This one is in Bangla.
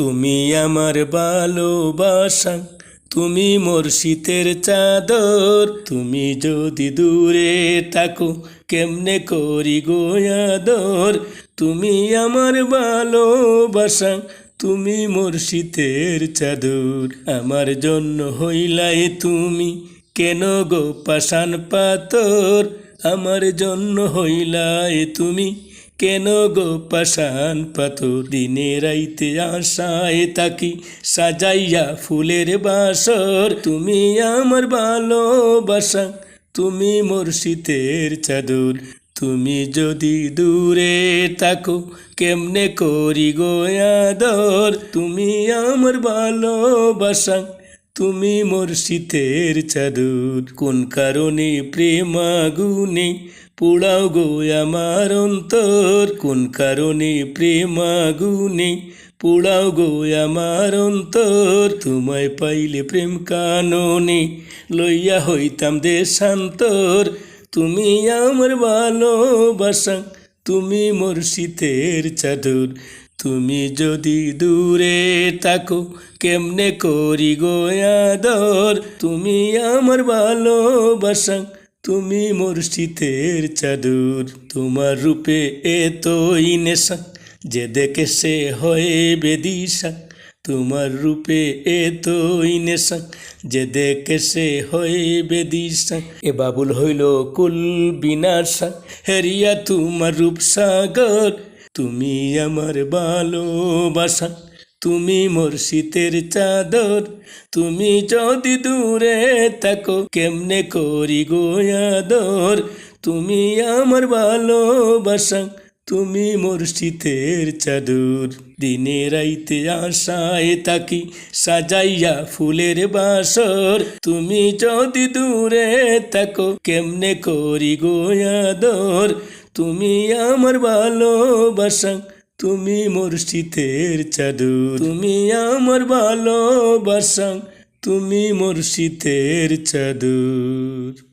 তুমি আমার ভালোবাসা, তুমি মোর শীতের চাদর, তুমি যদি দূরে থাকো, কেমনে করি গোয়াদর তুমি আমার ভালোবাসা, তুমি মোর শীতের চাদর, আমার জন্য হইলাই তুমি কেন গো পাষাণ পাতর আমার জন্য হইলাই তুমি কেন গো পাষাণ পাথর দিনে রাইতে আশায় তাকি সাজাইয়া ফুলের বাসর? তুমি আমার ভালোবাসা, তুমি মোর শীতের চাদর, তুমি যদি দূরে থাকো কেমনে করি গোয়াদর তুমি আমার ভালোবাসা তুমি মোর শীতের চাদর, কোন কারণে প্রেম আগুনে পোড়াও গো আমার অন্তর? কোন কারণে প্রেম আগুনে পোড়াও গো আমার অন্তর? তোমায় পাইলে প্রেম কাননে লইয়া হইতাম দেশান্তর। তুমি আমার ভালোবাসা, তুমি মোর শীতের চাদর তুমি যদি দূরে থাকো, কেমনে করি গোয়াদর তুমি আমার ভালোবাসা, তুমি মোর শীতের চাদর। তোমার রূপে এতই নেশা, যে দেখে সে হয়ে বেদিশা। তোমার রূপে এতই নেশা, যে দেখে সে হয়ে বেদিশা। এ বাবুল হইল কুল বিনাশা, হেরিয়া তোমার রূপ সাগর। তুমি আমার ভালোবাসা, তুমি মোর শীতের চাদর, তুমি যদি দূরে থাকো কেমনে করি গোয়াদর তুমি আমার ভালোবাসা, তুমি মোর শীতের চাদর। দিনে রাইতে আশায় তাকি সাজাইয়া ফুলের বাসর। তুমি যদি দূরে থাকো কেমনে করি গোয়াদর তুমি আমার ভালোবাসা তুমি মোর শীতের চাদর। তুমি আমার ভালোবাসা তুমি মোর শীতের চাদর।